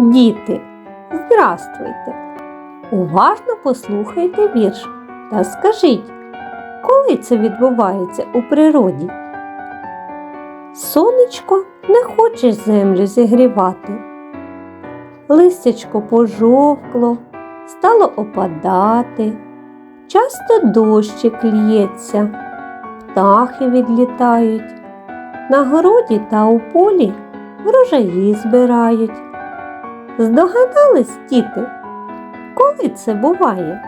Діти, здравствуйте! Уважно послухайте вірш та скажіть, коли це відбувається у природі? Сонечко не хоче землю зігрівати. Листячко пожовкло, стало опадати, часто дощик лється, птахи відлітають, на городі та у полі врожаї збирають. Здогадались, діти, коли це буває?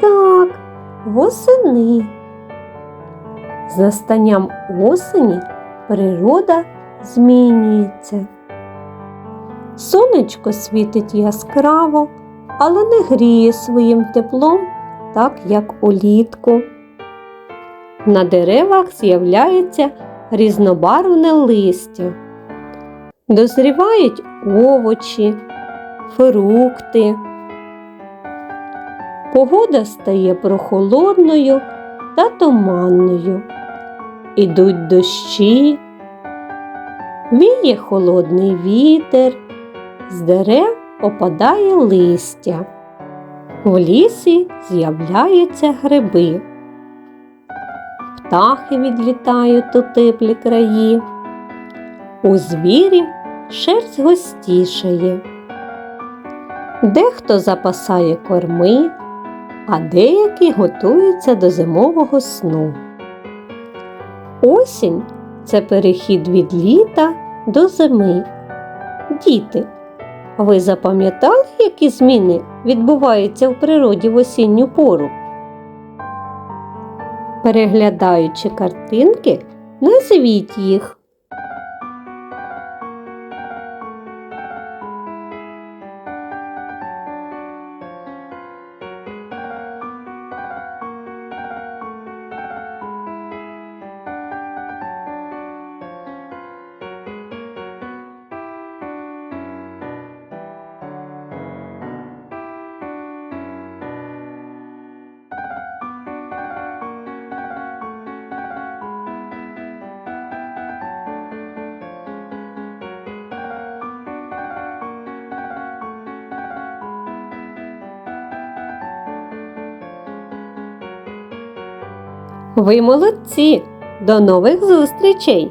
Так, восени. З настанням осені природа змінюється. Сонечко світить яскраво, але не гріє своїм теплом, так як улітку. На деревах з'являється різнобарвне листя. Дозрівають овочі, фрукти. Погода стає прохолодною та туманною. Ідуть дощі, віє холодний вітер, з дерев опадає листя. В лісі з'являються гриби. Птахи відлітають у теплі краї. У звірів шерсть густішає. Дехто запасає корми, а деякі готуються до зимового сну. Осінь це перехід від літа до зими. Діти, ви запам'ятали, які зміни відбуваються в природі в осінню пору? Переглядаючи картинки, назвіть їх. Ви молодці! До нових зустрічей!